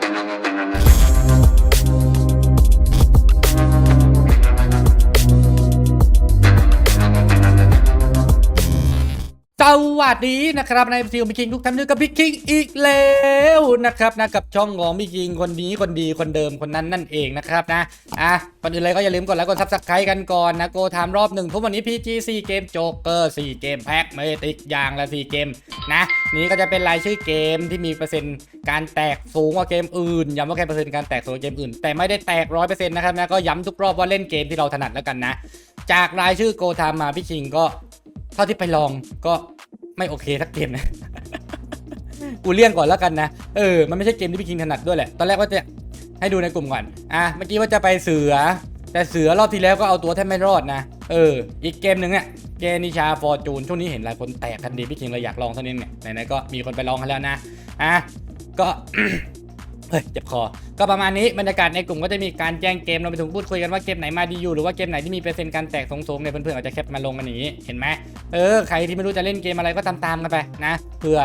thank you. วัสดีนะครับในซีของพี่คิงทุกท่านด้วยกับพี่คิงอีกแล้วนะครับนะกับช่องของพี่คิงคนนี้คนดีคนเดิมคนนั้นนั่นเองนะครับนะอะก่อนอื่นเลยก็อย่าลืมกดไลค์กดซับสไครต์กันก่อนนะโกทามรอบหนึ่งทุกวันนี้ PG 4เกมโจ๊กเกอร์4เกมแพ็คเมติกยางละ4เกมนะนี้ก็จะเป็นรายชื่อเกมที่มีเปอร์เซ็นต์การแตกสูงกว่าเกมอื่นย้ำว่าแค่เปอร์เซ็นต์การแตกสูงกว่าเกมอื่น แต่ไม่ได้แตกร้อยเปอร์เซ็นต์นะครับนะก็ย้ำทุกรอบว่าเล่นเกมที่เราถนัดแล้วกันนะ จากรายชื่อโกทามมาพี่คิงก็เท่าที่ไปลองก็ ไม่โอเคสักเกมนะกูเลี่ยงก่อนแล้วกันนะ เออ มันไม่ใช่เกมที่พี่คิงถนัดด้วยแหละ ตอนแรกว่าจะให้ดูในกลุ่มก่อน อะ เมื่อกี้ว่าจะไปเสือ แต่เสือรอบที่แล้วก็เอาตัวแทบไม่รอดนะ เออ อีกเกมหนึ่งเนี่ยเกนิชาฟอร์จูนช่วงนี้เห็นหลายคนแตกกันดีพี่คิงเลยอยากลองเท่านี้เนี่ย ไหนๆก็มีคนไปลองกันแล้วนะ อะ ก็ ฮ้ยเจ็บคอ ก็ประมาณนี้บรรยากาศในกลุ่มก็จะมีการแจ้งเกมเราไปถึงพูดคุยกันว่าเกมไหนมาดีอยู่หรือว่าเกมไหนที่มีเปอร์เซ็นต์การแตกสูงๆเนี่ยเพื่อนๆอาจจะแคปมาลงกันอย่างนี้เห็นไหมเออใครที่ไม่รู้จะเล่นเกมอะไรก็ตามๆกันไปนะเผื่อ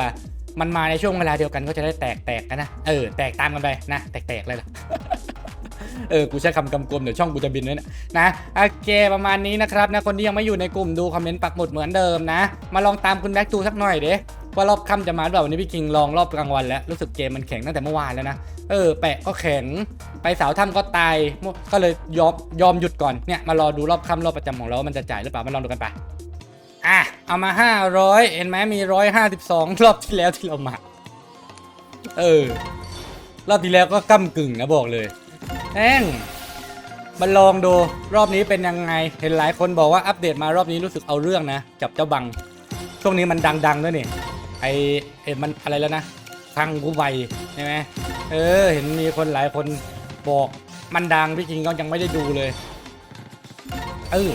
มันมาในช่วงเวลาเดียวกันก็จะได้แตกแตกกันนะ เออ แตกตามกันไปนะ แตกแตกเลยล่ะ เออ กูใช้คำกำกวมเดี๋ยวช่องกูจะบินเลยนะนะโอเคประมาณนี้นะครับนะ คนที่ยังไม่อยู่ในกลุ่มดูคอมเมนต์ปักหมุดเหมือนเดิมนะ มาลองตามคุณแบ็กดูสักหน่อยเด้ ว่ารอบค่ำจะมาหรือเปล่าวันนี้พี่คิงลองรอบกลางวันแล้วรู้สึกเกมมันแข็งตั้งแต่เมื่อวานแล้วนะเออแปะก็แข็งไปเสาวถ้ำก็ตายก็เลยยอมยอมหยุดก่อนเนี่ยมารอดูรอบค่ำรอบประจำของเราว่ามันจะจ่ายหรือเปล่ามาลองดูกันไปอะเอามา 500 เห็นไหมมี 152 รอบที่แล้วที่เรามาเออรอบที่แล้วก็ก้ากึ่งนะบอกเลยแองมาลองดูรอบนี้เป็นยังไง เห็นหลายคนบอกว่าอัปเดตมารอบนี้รู้สึกเอาเรื่องนะ จับเจ้าบัง ช่วงนี้มันดังๆด้วยนี่ ไอเอ็มันอะไรแล้วนะพังกูใบใช่ไหมเออ เห็นมีคนหลายคนบอกมันดังพี่คิงก็ยังไม่ได้ดูเลย เออ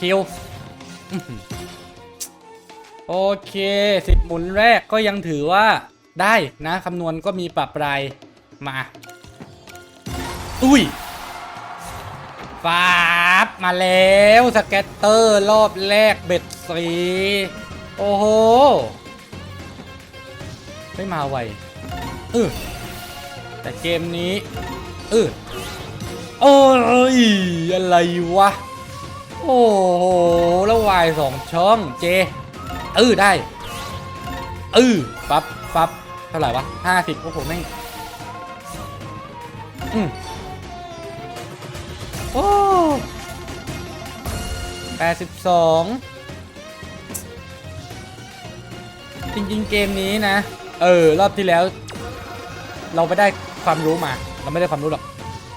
คิวโอเคสิบหมุนแรกก็ยังถือว่าได้นะคำนวณก็มีปรับปลายมา อุ้ย ฟาบมาแล้วสแกตเตอร์รอบแรกเบ็ดสีโอ้โห ไม่มาไวเออแต่เกมนี้เออโอ้ยอะไรวะ โอ้โห แล้ววายสองช่องเจเออได้เออปั๊บปั๊บเท่าไหร่วะห้าสิบโอ้โหแม่งอืม อ้แปดสิบสองจริงๆเกมนี้นะ เออ รอบที่แล้ว เราไปได้ความรู้มา เราไม่ได้ความรู้หรอก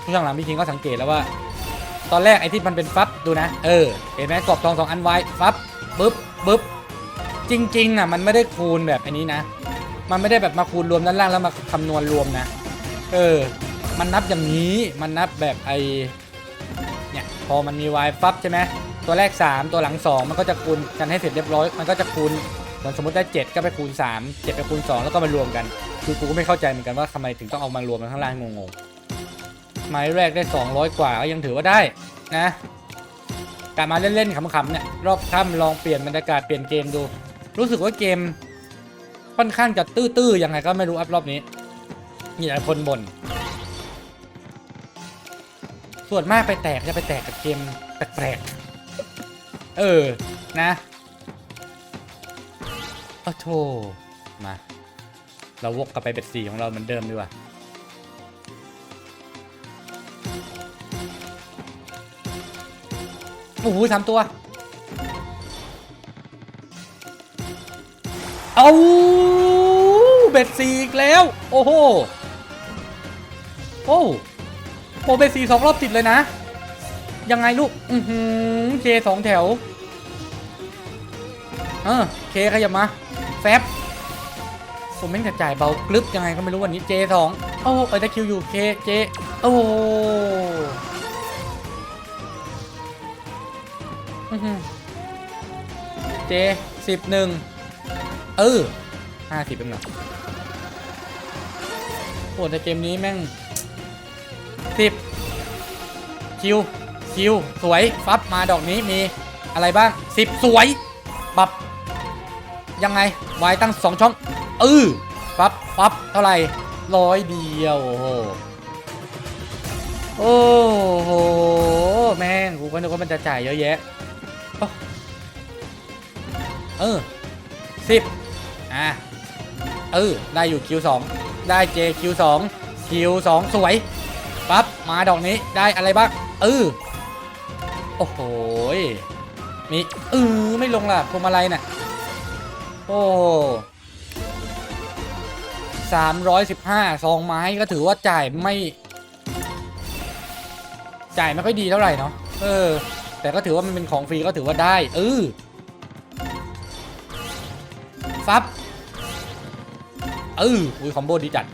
ช่วงหลังพี่คิงก็สังเกตแล้วว่า ตอนแรกไอ้ที่มันเป็นฟับดูนะ เออ เห็นไหมกรอบทองสองอันไว้ฟับปึ๊บปึ๊บจริงๆอะมันไม่ได้คูณแบบอันนี้นะ มันไม่ได้แบบมาคูณรวมด้านล่างแล้วมาคำนวณรวมนะ เออ มันนับอย่างนี้ มันนับแบบไอ เนี่ยพอมันมี y ฟับใช่ไหมตัวแรก 3 ตัวหลัง 2 มันก็จะคูณกันให้เสร็จเรียบร้อย มันก็จะคูณเหมือนสมมติได้ 7 ก็ไปคูณ 3 7 ไปคูณ 2 แล้วก็มารวมกัน คือกูก็ไม่เข้าใจเหมือนกันว่าทำไมถึงต้องเอามารวมกันข้างล่างงงๆไม้แรกได้ 200 กว่าก็ยังถือว่าได้นะการมาเล่นๆขำๆเนี่ยรอบค่ำลองเปลี่ยนบรรยากาศเปลี่ยนเกมดู รู้สึกว่าเกมค่อนข้างจะตื้อๆยังไงก็ไม่รู้อัพรอบนี้มีหลายคนบ่น ส่วนมากไปแตกจะไปแตกกับเกมแปลกๆ เออ นะโอ้โธมา เราวกกลับไปเบ็ดสีของเราเหมือนเดิมดีกว่าโอ้โหสามตัว เอาเบ็ดสีอีกแล้ว โอ้โห โอ้ โอเบสีสองรอบติดเลยนะ ยังไงลูก อือหือเคสองแถว เออเคขยับมา แฟบผมแม่งจะจ่ายเบากรึบยังไงก็ไม่รู้วันนี้เจสองโอ้เออได้คิวอยู่เคเจโอ้เจสิบหนึ่งเออห้าสิบเป็นเหรอโอ้แต่เกมนี้แม่ง สิบคิว คิว สวย ฟับมาดอกนี้มีอะไรบ้างสิบสวย บับ ยังไง วายตั้งสองช่องเออปับปับเท่าไหร่ร้อยเดียว โอ้โห โอ้โห แม่ง กูก็นึกว่ามันจะจ่ายเยอะแยะ เออสิบอะ เออ ได้อยู่คิวสองได้เจคิวสองคิวสองสวย ปั๊บมาดอกนี้ได้อะไรบ้างเออโอ้โหมีเออไม่ลงล่ะพวงมาลัยน่ะโอ้สามร้อยสิบห้าซองไม้ก็ถือว่าจ่ายไม่ จ่ายไม่ค่อยดีเท่าไหร่เนาะเออ แต่ก็ถือว่ามันเป็นของฟรีก็ถือว่าได้เออฟับเอออุ้ยคอมโบดีจัด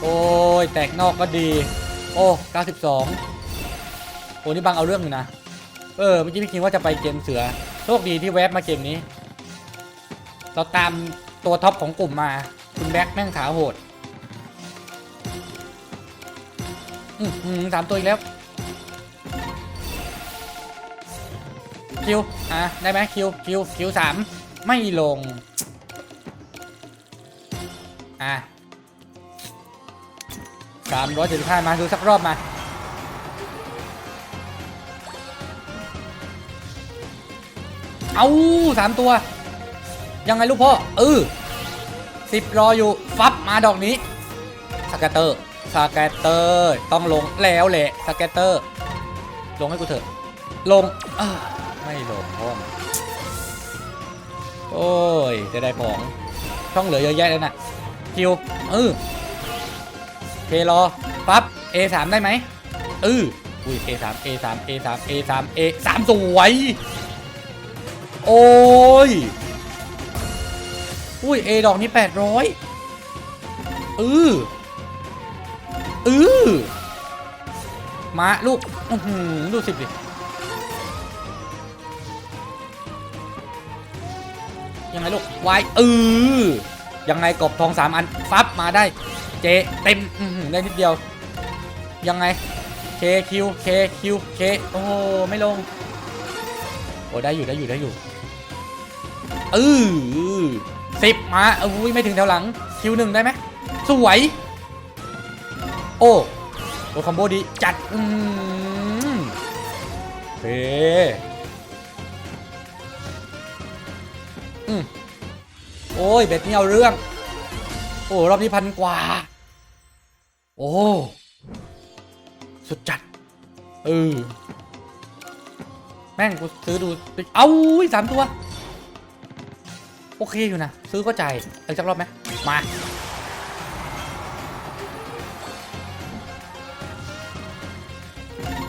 โอ้ย แตกนอกก็ดี โอ้92 โอ้นี่บังเอาเรื่องอยู่นะ เออ เมื่อกี้พี่คิงว่าจะไปเกมเสือ โชคดีที่แวบมาเกมนี้ เราตามตัวท็อปของกลุ่มมา คุณแบ็คแม่งขาโหด อือหือสามตัวอีกแล้ว คิว อะ ได้ไหมคิว คิว คิวสาม ไม่ลง อะ สามร้อยเจ็ดสิบห้ามาดูสักรอบมาเอาสามตัว ยังไงลูกพ่อเออสิบรออยู่ ฟับมาดอกนี้สแกตเตอร์สแกตเตอร์ต้องลงแล้วแหละสแกตเตอร์ ลงให้กูเถอะ ลงไม่ลงพ่อมโอ้ยจะได้ของช่องเหลือเยอะแยะเลยนะคิวเออ เครอปั๊บ A3 ได้ไหมเอออุ้ย A3 A3 A3 A3 A3 สวย โอ้ย อุ้ยเอดอกนี้แปดร้อยเออเออมาลูกดูสิบดิยังไงลูกวายเออยังไงกบทองสามอัน ฟับมาได้ เจเต็มได้นิดเดียว ยังไงเคคิวเคคิวเคโอ้โหไม่ลงโอ้ได้อยู่ได้อยู่ได้อยู่เออสิบมาอุ้ยไม่ถึงแถวหลังคิวหนึ่งได้ไหมสวยโอ้โอ้คอมโบดีจัดอืมเฮ้อืมโอ้ยเบ็ดนี่เอาเรื่อง โอ้รอบนี้พันกว่า โอ้สุดจัด เออ แม่งกูซื้อดู เอาอุ้ยสามตัว โอเคอยู่นะ ซื้อก็จ่ายเอาอีกสักรอบไหมมา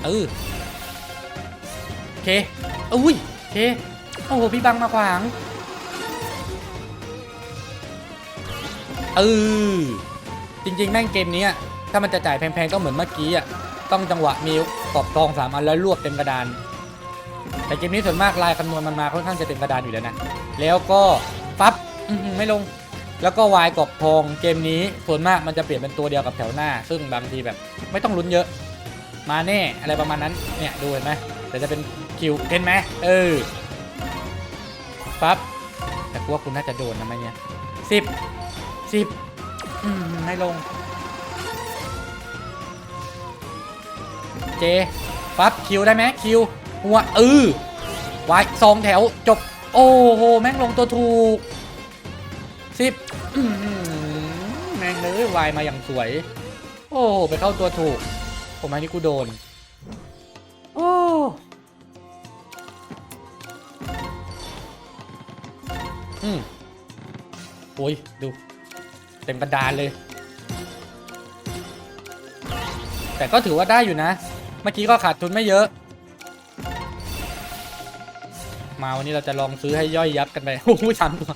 เออโอเคอุ้ยโอเค โอ้โห พี่บังมาขวาง เออจริงๆ แม่งเกมนี้ถ้ามันจะจ่ายแพงๆ ก็เหมือนเมื่อกี้อะต้องจังหวะมีกรอบทองสามอันแล้วรวบเต็มกระดาน แต่เกมนี้ส่วนมากลายคำนวณมันมาค่อนข้างจะเต็มกระดานอยู่แล้วนะ แล้วก็ฟับไม่ลง แล้วก็วายกรอบทองเกมนี้ส่วนมากมันจะเปลี่ยนเป็นตัวเดียวกับแถวหน้า ซึ่งบางทีแบบไม่ต้องลุ้นเยอะ มาแน่อะไรประมาณนั้นเนี่ยดูเห็นไหมแต่จะเป็นคิวเห็นไหมเออปั๊บแต่กูว่าคุณน่าจะโดนนะไมเนี่ยสิบ สิบอืมไม่ลง เจ ปั๊บ คิวได้ไหมคิว หัวเออวายสองแถว จบ โอ้โห แม่งลงตัวถูกสิบอื้อหือแม่งเลยวายมาอย่างสวย โอ้โห ไปเข้าตัวถูก ผมอันนี้กูโดน โอ้อืมโอ้ย ดู เต็มกระดาเลย แต่ก็ถือว่าได้อยู่นะ เมื่อกี้ก็ขาดทุนไม่เยอะ มาวันนี้เราจะลองซื้อให้ย่อยยับกันไปโอ้โหสามตัว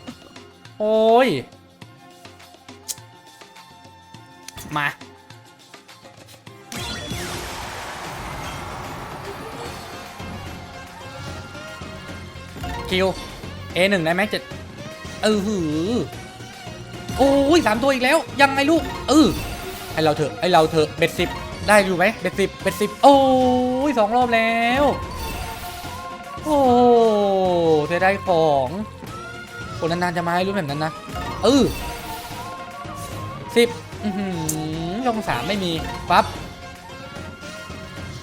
โอ้ย มาคิว A1 ได้ไหมเจ็ดเออหือ โอ้ยสามตัวอีกแล้ว ยังไงลูกเออให้เราเถอะให้เราเถอะเบ็ดสิบได้อยู่ไหมเบ็ดสิบเบ็ดสิบโอ้ยสองรอบแล้ว โอ้เธอได้ของอ้นานๆจะมาให้รู้แบบนั้นนะเออสิบอือหือช่องสามไม่มีปั๊บ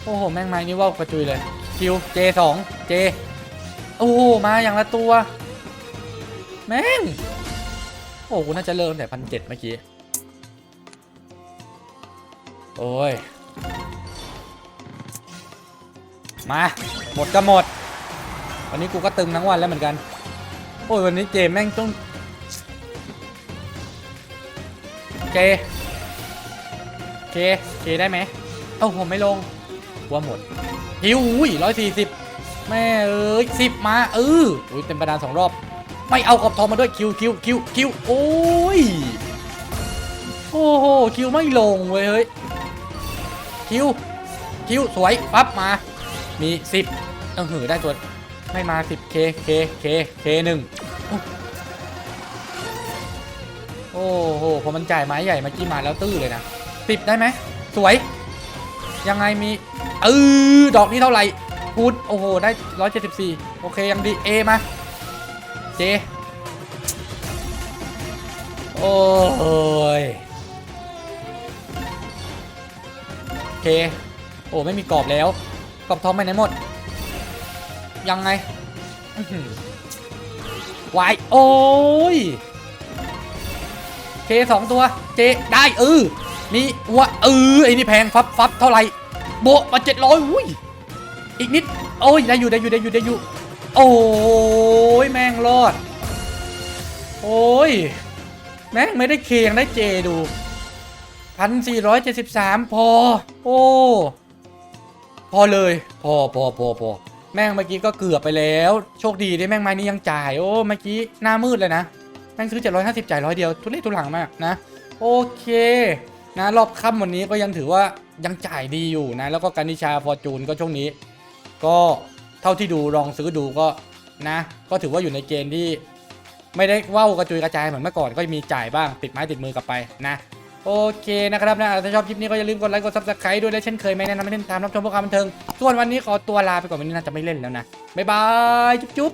โอ้โหแม่งไม้นี่ว่าวกระจุยเลยคิวเจสองเจโอ้โหมาอย่างละตัว แม่ง โอ้กูน่าจะเริ่มแต่พันเจ็ดเมื่อกี้ โอ้ย มา หมดก็หมด วันนี้กูก็ตึงทั้งวันแล้วเหมือนกัน โอ้ย วันนี้เจแม่งต้องเจเจเจได้ไหมเอ้าผมไม่ลงว่าหมดหิวอุ้ยร้อยสี่สิบแม่เอ้ยสิบมาเอออุ้ยเต็มประดานสองรอบ ไม่เอาขอบทองมาด้วยคิวคิวคิวคิวโอ้ยโอ้โหคิวไม่ลงเว้ยเฮ้ยคิวคิวสวยปั๊บมามีสิบเออหือได้ตัวไม่มาสิบเคเคเคเคหนึ่งโอ้โหพอมันจ่ายไม้ใหญ่มื่อกี้มาแล้วตื้อเลยนะสิบได้ไหมสวย ยังไงมีเออดอกนี้เท่าไหร่คูณโอ้โหได้ร้อยเจ็ดสิบสี่โอเคยังดีเอมา เจโอ้ยโอเค โอ้ ไม่มีกรอบแล้ว กรอบทองไปไหนหมด ยังไงอื้อหือวายโอ้ยเคสองตัว เจ ได้เออมีหัวเออไอ้นี่แพงฟับฟับเท่าไหร่โบมาเจ็ดร้อยอุ้ย อีกนิด โอ้ย ได้อยู่ได้อยู่ได้อยู่ได้อยู่ โอ้ยแม่งรอด โอ้ย แม่งไม่ได้เคยังได้เจดูพันสี่ร้อยเจ็ดสิบสามพอ โอ้ พอเลย พอพอพอพอแม่งเมื่อกี้ก็เกือบไปแล้ว โชคดีที่แม่งไม้นี้ยังจ่าย โอ้เมื่อกี้หน้ามืดเลยนะ แม่งซื้อ750จ่ายร้อยเดียว ทุเรศทุหลังมากนะ โอเค นะรอบค่ำวันนี้ก็ยังถือว่ายังจ่ายดีอยู่นะ แล้วก็การนิชาฟอร์จูนก็ช่วงนี้ ก็ เท่าที่ดูลองซื้อดูก็นะ ก็ถือว่าอยู่ในเกณฑ์ที่ ไม่ได้ว่าวกระจุยกระจายเหมือนเมื่อก่อนก็มีจ่ายบ้างติดไม้ติดมือกลับไปนะ โอเคนะครับนะถ้าชอบคลิปนี้ก็อย่าลืมกดไลค์กดซับสไครต์ด้วยและเช่นเคยไม่แนะนำให้เล่นตามรับชมพวกความบันเทิงส่วนวันนี้ขอตัวลาไปก่อนวันนี้น่าจะไม่เล่นแล้วนะบ๊ายบายจุ๊บ